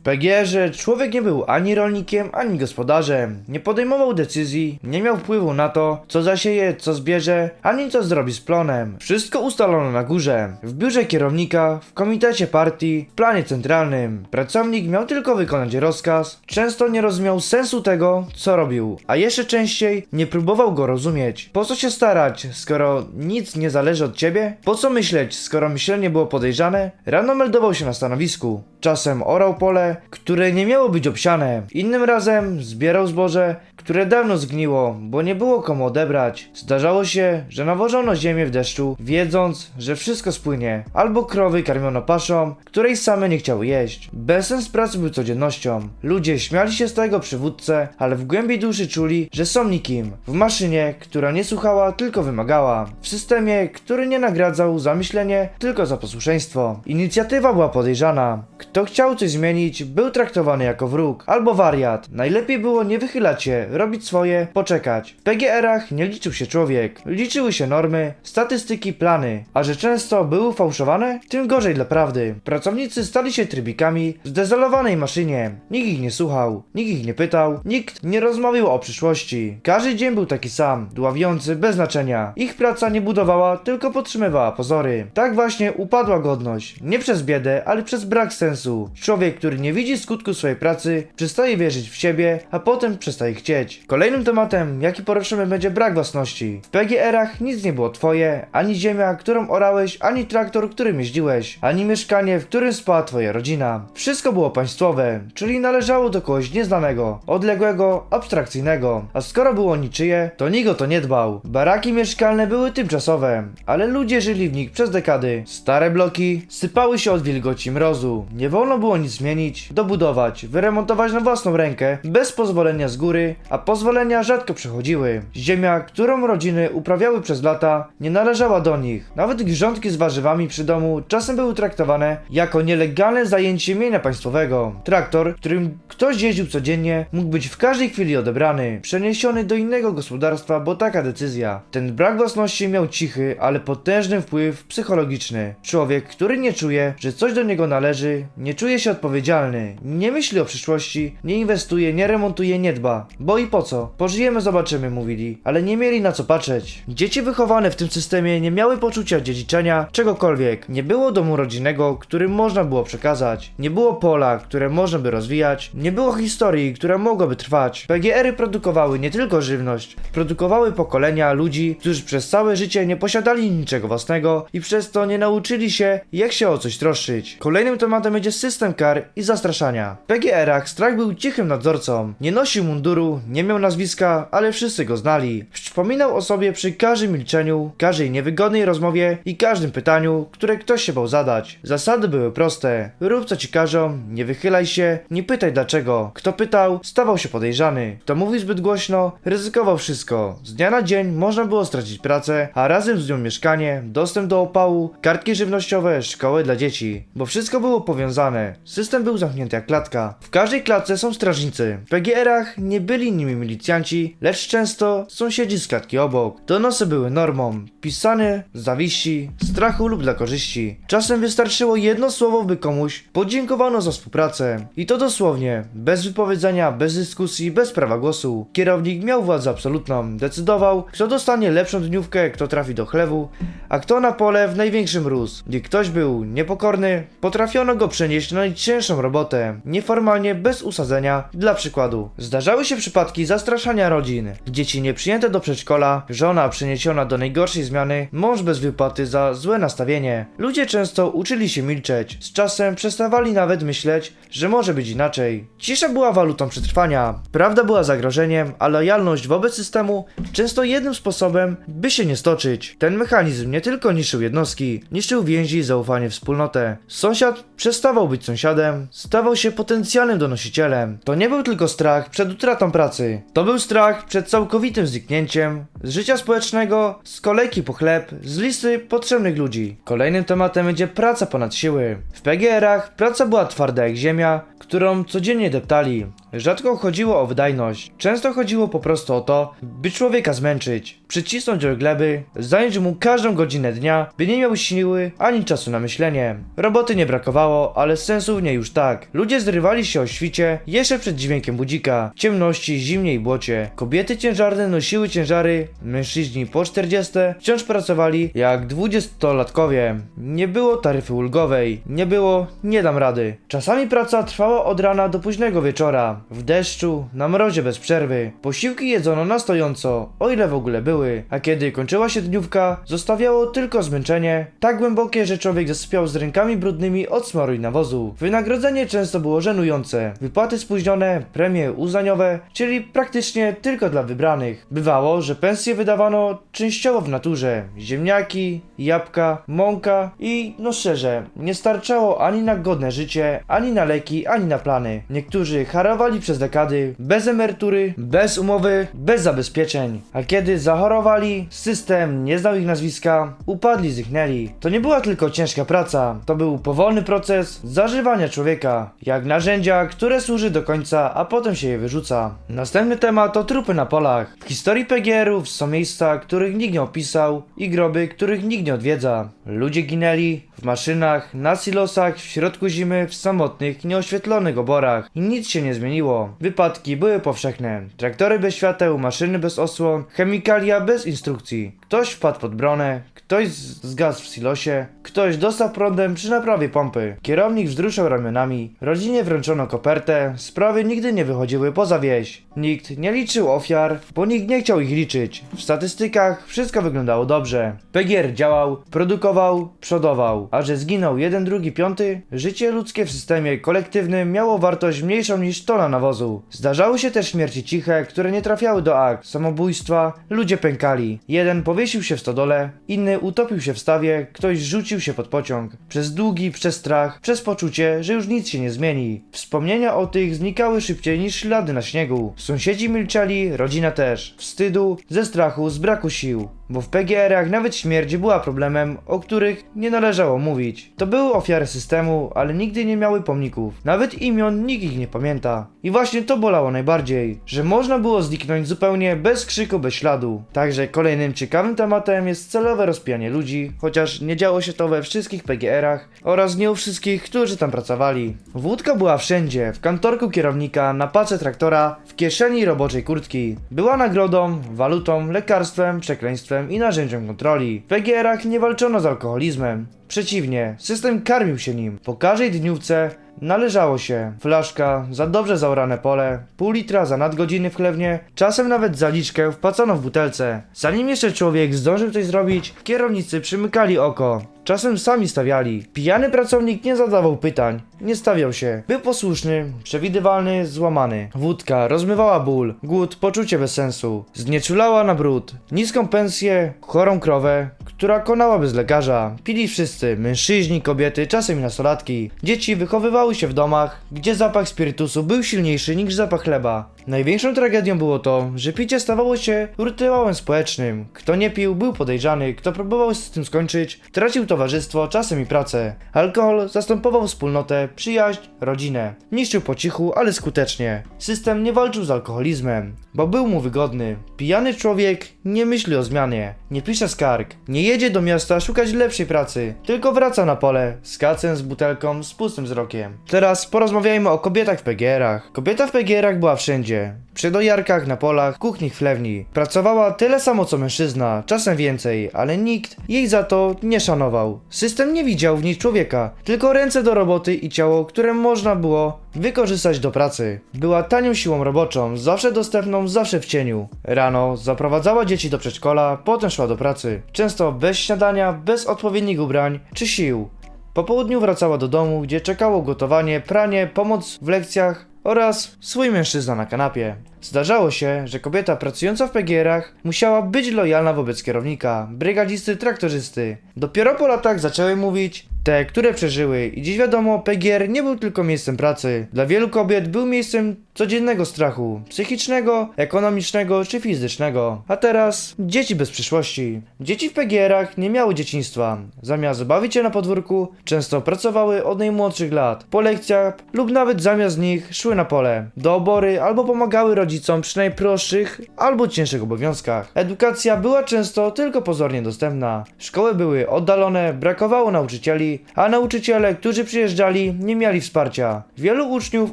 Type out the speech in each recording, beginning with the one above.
W PGR-ze człowiek nie był ani rolnikiem, ani gospodarzem. Nie podejmował decyzji, nie miał wpływu na to, co zasieje, co zbierze, ani co zrobi z plonem. Wszystko ustalono na górze. W biurze kierownika, w komitecie partii, w planie centralnym. Pracownik miał tylko wykonać rozkaz. Często nie rozumiał sensu tego, co robił, a jeszcze częściej nie próbował go rozumieć. Po co się starać, skoro nic nie zależy od ciebie? Po co myśleć, skoro myślenie było podejrzane? Rano meldował się na stanowisku. Czasem orał pole, które nie miało być obsiane. Innym razem zbierał zboże, które dawno zgniło, bo nie było komu odebrać. Zdarzało się, że nawożono ziemię w deszczu, wiedząc, że wszystko spłynie. Albo krowy karmiono paszą, której same nie chciały jeść. Bezsens pracy był codziennością. Ludzie śmiali się z tego przywódcę, ale w głębi duszy czuli, że są nikim. W maszynie, która nie słuchała, tylko wymagała. W systemie, który nie nagradzał za myślenie, tylko za posłuszeństwo. Inicjatywa była podejrzana. Kto chciał coś zmienić, był traktowany jako wróg albo wariat. Najlepiej było nie wychylać się, robić swoje, poczekać. W PGR-ach nie liczył się człowiek. Liczyły się normy, statystyki, plany. A że często były fałszowane, tym gorzej dla prawdy. Pracownicy stali się trybikami w zdezolowanej maszynie. Nikt ich nie słuchał, nikt ich nie pytał, nikt nie rozmawiał o przyszłości. Każdy dzień był taki sam, dławiący, bez znaczenia. Ich praca nie budowała, tylko podtrzymywała pozory. Tak właśnie upadła godność. Nie przez biedę, ale przez brak sensu. Człowiek, który nie widzi skutku swojej pracy, przestaje wierzyć w siebie, a potem przestaje chcieć. Kolejnym tematem, jaki poruszymy, będzie brak własności. W PGR-ach nic nie było twoje, ani ziemia, którą orałeś, ani traktor, którym jeździłeś, ani mieszkanie, w którym spała twoja rodzina. Wszystko było państwowe, czyli należało do kogoś nieznanego, odległego, abstrakcyjnego. A skoro było niczyje, to nikt o to nie dbał. Baraki mieszkalne były tymczasowe, ale ludzie żyli w nich przez dekady. Stare bloki sypały się od wilgoci mrozu. Nie wolno było nic zmienić, dobudować, wyremontować na własną rękę, bez pozwolenia z góry, a pozwolenia rzadko przychodziły. Ziemia, którą rodziny uprawiały przez lata, nie należała do nich. Nawet grządki z warzywami przy domu czasem były traktowane jako nielegalne zajęcie mienia państwowego. Traktor, którym ktoś jeździł codziennie, mógł być w każdej chwili odebrany, przeniesiony do innego gospodarstwa, bo taka decyzja. Ten brak własności miał cichy, ale potężny wpływ psychologiczny. Człowiek, który nie czuje, że coś do niego należy, nie czuje się odpowiedzialny, nie myśli o przyszłości, nie inwestuje, nie remontuje, nie dba. Bo i po co? Pożyjemy, zobaczymy, mówili, ale nie mieli na co patrzeć. Dzieci wychowane w tym systemie nie miały poczucia dziedziczenia czegokolwiek. Nie było domu rodzinnego, którym można było przekazać. Nie było pola, które można by rozwijać. Nie było historii, która mogłaby trwać. PGR-y produkowały nie tylko żywność, produkowały pokolenia ludzi, którzy przez całe życie nie posiadali niczego własnego i przez to nie nauczyli się, jak się o coś troszczyć. Kolejnym tematem będzie system kar zastraszania. W PGR-ach strach był cichym nadzorcą. Nie nosił munduru, nie miał nazwiska, ale wszyscy go znali. Przypominał o sobie przy każdym milczeniu, każdej niewygodnej rozmowie i każdym pytaniu, które ktoś się bał zadać. Zasady były proste. Rób co ci każą, nie wychylaj się, nie pytaj dlaczego. Kto pytał, stawał się podejrzany. Kto mówił zbyt głośno, ryzykował wszystko. Z dnia na dzień można było stracić pracę, a razem z nią mieszkanie, dostęp do opału, kartki żywnościowe, szkoły dla dzieci. Bo wszystko było powiązane. System był zamknięty jak klatka. W każdej klatce są strażnicy. W PGR-ach nie byli nimi milicjanci, lecz często sąsiedzi z klatki obok. Donosy były normą. Pisane z zawiści, strachu lub dla korzyści. Czasem wystarczyło jedno słowo, by komuś podziękowano za współpracę. I to dosłownie, bez wypowiedzenia, bez dyskusji, bez prawa głosu. Kierownik miał władzę absolutną. Decydował, kto dostanie lepszą dniówkę, kto trafi do chlewu, a kto na pole w największy mróz. Gdy ktoś był niepokorny, potrafiono go przenieść na najcięższą robotę, nieformalnie, bez usadzenia, dla przykładu. Zdarzały się przypadki zastraszania rodzin. Dzieci nieprzyjęte do przedszkola, żona przeniesiona do najgorszej zmiany, mąż bez wypłaty za złe nastawienie. Ludzie często uczyli się milczeć. Z czasem przestawali nawet myśleć, że może być inaczej. Cisza była walutą przetrwania. Prawda była zagrożeniem, a lojalność wobec systemu często jednym sposobem, by się nie stoczyć. Ten mechanizm nie tylko niszczył jednostki, niszczył więzi i zaufanie w wspólnotę. Sąsiad przestawał być sąsiadem, stawał się potencjalnym donosicielem. To nie był tylko strach przed utratą pracy. To był strach przed całkowitym zniknięciem z życia społecznego, z kolejki po chleb, z listy potrzebnych ludzi. Kolejnym tematem będzie praca ponad siły. W PGR-ach praca była twarda jak ziemia, którą codziennie deptali. Rzadko chodziło o wydajność, często chodziło po prostu o to, by człowieka zmęczyć, przycisnąć do gleby, zająć mu każdą godzinę dnia, by nie miał siły ani czasu na myślenie. Roboty nie brakowało, ale sensu w niej już tak. Ludzie zrywali się o świcie jeszcze przed dźwiękiem budzika, ciemności, zimnie i błocie. Kobiety ciężarne nosiły ciężary, mężczyźni po 40 wciąż pracowali jak dwudziestolatkowie. Nie było taryfy ulgowej, nie było nie dam rady. Czasami praca trwała od rana do późnego wieczora, w deszczu, na mrozie bez przerwy. Posiłki jedzono na stojąco, o ile w ogóle były, a kiedy kończyła się dniówka, zostawiało tylko zmęczenie, tak głębokie, że człowiek zasypiał z rękami brudnymi od smoru i nawozu. Wynagrodzenie często było żenujące, wypłaty spóźnione, premie uznaniowe, czyli praktycznie tylko dla wybranych. Bywało, że pensje wydawano częściowo w naturze, ziemniaki, jabłka, mąka i, no szczerze, nie starczało ani na godne życie, ani na leki, ani na plany. Niektórzy harowali przez dekady, bez emerytury, bez umowy, bez zabezpieczeń. A kiedy zachorowali, system nie znał ich nazwiska, upadli, zniknęli. To nie była tylko ciężka praca, to był powolny proces zażywania człowieka, jak narzędzia, które służy do końca, a potem się je wyrzuca. Następny temat to trupy na polach. W historii PGR-ów są miejsca, których nikt nie opisał i groby, których nikt nie odwiedza. Ludzie ginęli w maszynach, na silosach, w środku zimy, w samotnych, nieoświetlonych oborach i nic się nie zmieniło. Wypadki były powszechne. Traktory bez świateł, maszyny bez osłon, chemikalia bez instrukcji. Ktoś wpadł pod bronę, ktoś zgasł w silosie, ktoś dostał prądem przy naprawie pompy. Kierownik wzruszał ramionami, rodzinie wręczono kopertę, sprawy nigdy nie wychodziły poza wieś. Nikt nie liczył ofiar, bo nikt nie chciał ich liczyć. W statystykach wszystko wyglądało dobrze. PGR działał, produkował, przodował, a że zginął jeden, drugi, piąty, życie ludzkie w systemie kolektywnym miało wartość mniejszą niż tona nawozu. Zdarzały się też śmierci ciche, które nie trafiały do akt, samobójstwa, ludzie pękali. Jeden powiesił się w stodole, inny utopił się w stawie, ktoś rzucił się pod pociąg. Przez długi, przez strach, przez poczucie, że już nic się nie zmieni. Wspomnienia o tych znikały szybciej niż ślady na śniegu. Sąsiedzi milczeli, rodzina też. Wstydu, ze strachu, z braku sił. Bo w PGR-ach nawet śmierć była problemem, o których nie należało mówić. To były ofiary systemu, ale nigdy nie miały pomników. Nawet imion nikt ich nie pamięta. I właśnie to bolało najbardziej, że można było zniknąć zupełnie bez krzyku, bez śladu. Także kolejnym ciekawym tematem jest celowe rozpijanie ludzi, chociaż nie działo się to we wszystkich PGR-ach oraz nie u wszystkich, którzy tam pracowali. Wódka była wszędzie, w kantorku kierownika, na pace traktora, w kieszeni roboczej kurtki. Była nagrodą, walutą, lekarstwem, przekleństwem i narzędziem kontroli. W PGR-ach nie walczono z alkoholizmem. Przeciwnie, system karmił się nim. Po każdej dniówce należało się flaszka za dobrze zaorane pole, pół litra za nadgodziny w chlewnie, czasem nawet zaliczkę wpłacono w butelce. Zanim jeszcze człowiek zdążył coś zrobić, kierownicy przymykali oko. Czasem sami stawiali. Pijany pracownik nie zadawał pytań, nie stawiał się. Był posłuszny, przewidywalny, złamany. Wódka rozmywała ból, głód, poczucie bez sensu. Znieczulała na brud. Niską pensję, chorą krowę, która konała bez lekarza. Pili wszyscy, mężczyźni, kobiety, czasem i nastolatki. Dzieci wychowywały się w domach, gdzie zapach spirytusu był silniejszy niż zapach chleba. Największą tragedią było to, że picie stawało się rytuałem społecznym. Kto nie pił, był podejrzany, kto próbował z tym skończyć, tracił towarzystwo, czasem i pracę. Alkohol zastępował wspólnotę, przyjaźń, rodzinę. Niszczył po cichu, ale skutecznie. System nie walczył z alkoholizmem, bo był mu wygodny. Pijany człowiek nie myśli o zmianie, nie pisze skarg, nie jedzie do miasta szukać lepszej pracy, tylko wraca na pole z kacem, z butelką, z pustym wzrokiem. Teraz porozmawiajmy o kobietach w PGR-ach. Kobieta w PGR-ach była wszędzie. Przy dojarkach, na polach, kuchni, chlewni. Pracowała tyle samo co mężczyzna, czasem więcej, ale nikt jej za to nie szanował. System nie widział w niej człowieka, tylko ręce do roboty i ciało, które można było wykorzystać do pracy. Była tanią siłą roboczą, zawsze dostępną, zawsze w cieniu. Rano zaprowadzała dzieci do przedszkola, potem szła do pracy. Często bez śniadania, bez odpowiednich ubrań czy sił. Po południu wracała do domu, gdzie czekało gotowanie, pranie, pomoc w lekcjach oraz swój mężczyzna na kanapie. Zdarzało się, że kobieta pracująca w PGR-ach musiała być lojalna wobec kierownika, brygadzisty, traktorzysty. Dopiero po latach zaczęły mówić, te, które przeżyły i dziś wiadomo, PGR nie był tylko miejscem pracy. Dla wielu kobiet był miejscem codziennego strachu, psychicznego, ekonomicznego czy fizycznego. A teraz dzieci bez przyszłości. Dzieci w PGR-ach nie miały dzieciństwa. Zamiast bawić się na podwórku, często pracowały od najmłodszych lat, po lekcjach lub nawet zamiast nich szły na pole, do obory albo pomagały rodzicom przy najprostszych albo cięższych obowiązkach. Edukacja była często tylko pozornie dostępna. Szkoły były oddalone, brakowało nauczycieli, a nauczyciele, którzy przyjeżdżali, nie mieli wsparcia. Wielu uczniów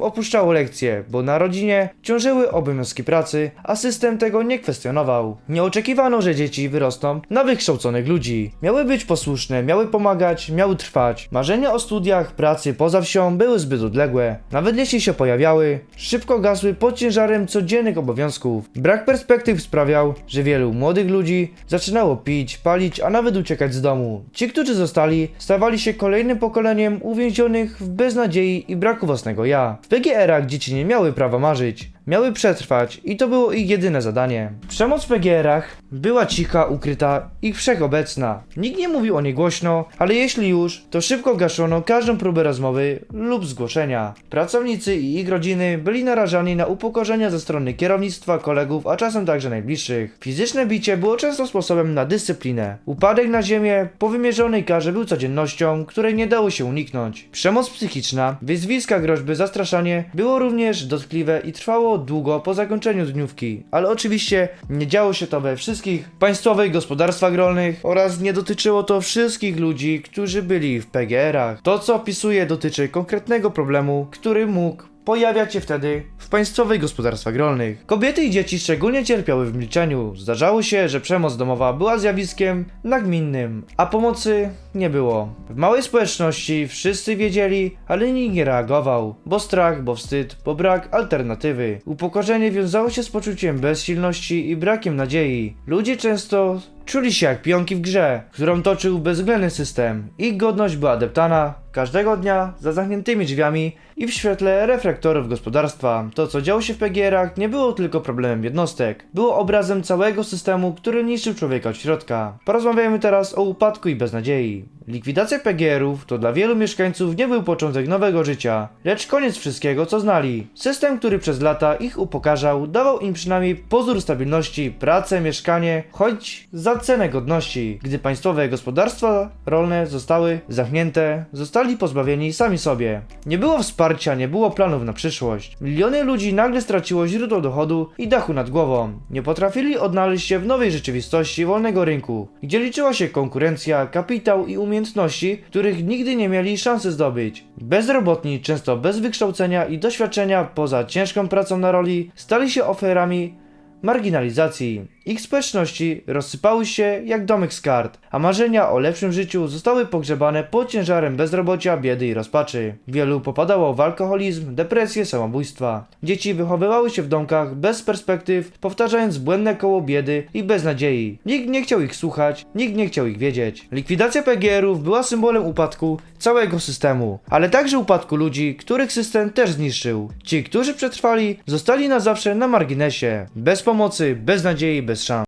opuszczało lekcje, bo na rodzinie ciążyły obowiązki pracy, a system tego nie kwestionował. Nie oczekiwano, że dzieci wyrosną na wykształconych ludzi. Miały być posłuszne, miały pomagać, miały trwać. Marzenia o studiach, pracy poza wsią były zbyt odległe. Nawet jeśli się pojawiały, szybko gasły pod ciężarem codziennych obowiązków. Brak perspektyw sprawiał, że wielu młodych ludzi zaczynało pić, palić, a nawet uciekać z domu. Ci, którzy zostali, stawali się kolejnym pokoleniem uwięzionych w beznadziei i braku własnego ja. W PGR-ach dzieci nie miały prawa marzyć. Miały przetrwać i to było ich jedyne zadanie. Przemoc w PGR-ach była cicha, ukryta i wszechobecna. Nikt nie mówił o niej głośno, ale jeśli już, to szybko gaszono każdą próbę rozmowy lub zgłoszenia. Pracownicy i ich rodziny byli narażani na upokorzenia ze strony kierownictwa, kolegów, a czasem także najbliższych. Fizyczne bicie było często sposobem na dyscyplinę. Upadek na ziemię po wymierzonej karze był codziennością, której nie dało się uniknąć. Przemoc psychiczna, wyzwiska groźby, zastraszanie było również dotkliwe i trwało długo po zakończeniu dniówki. Ale oczywiście nie działo się to we wszystkich państwowych gospodarstwach rolnych oraz nie dotyczyło to wszystkich ludzi, którzy byli w PGR-ach. To co opisuję dotyczy konkretnego problemu, który mógł pojawiać się wtedy w państwowych gospodarstwach rolnych. Kobiety i dzieci szczególnie cierpiały w milczeniu. Zdarzało się, że przemoc domowa była zjawiskiem nagminnym, a pomocy nie było. W małej społeczności wszyscy wiedzieli, ale nikt nie reagował, bo strach, bo wstyd, bo brak alternatywy. Upokorzenie wiązało się z poczuciem bezsilności i brakiem nadziei. Ludzie często czuli się jak pionki w grze, którą toczył bezwzględny system. Ich godność była deptana każdego dnia za zamkniętymi drzwiami i w świetle reflektorów gospodarstwa. To, co działo się w PGR-ach, nie było tylko problemem jednostek. Było obrazem całego systemu, który niszczył człowieka od środka. Porozmawiajmy teraz o upadku i beznadziei. Likwidacja PGR-ów to dla wielu mieszkańców nie był początek nowego życia, lecz koniec wszystkiego, co znali. System, który przez lata ich upokarzał, dawał im przynajmniej pozór stabilności, pracę, mieszkanie, choć za cenę godności. Gdy państwowe gospodarstwa rolne zostały zamknięte, zostali pozbawieni sami sobie. Nie było wsparcia, nie było planów na przyszłość. Miliony ludzi nagle straciło źródło dochodu i dachu nad głową. Nie potrafili odnaleźć się w nowej rzeczywistości wolnego rynku, gdzie liczyła się konkurencja, kapitał i umiejętności, których nigdy nie mieli szansy zdobyć. Bezrobotni, często bez wykształcenia i doświadczenia poza ciężką pracą na roli, stali się ofiarami marginalizacji. Ich społeczności rozsypały się jak domek z kart, a marzenia o lepszym życiu zostały pogrzebane pod ciężarem bezrobocia, biedy i rozpaczy. Wielu popadało w alkoholizm, depresję, samobójstwa. Dzieci wychowywały się w domkach bez perspektyw, powtarzając błędne koło biedy i beznadziei. Nikt nie chciał ich słuchać, nikt nie chciał ich wiedzieć. Likwidacja PGR-ów była symbolem upadku całego systemu, ale także upadku ludzi, których system też zniszczył. Ci, którzy przetrwali, zostali na zawsze na marginesie, bez pomocy, bez nadziei, bez.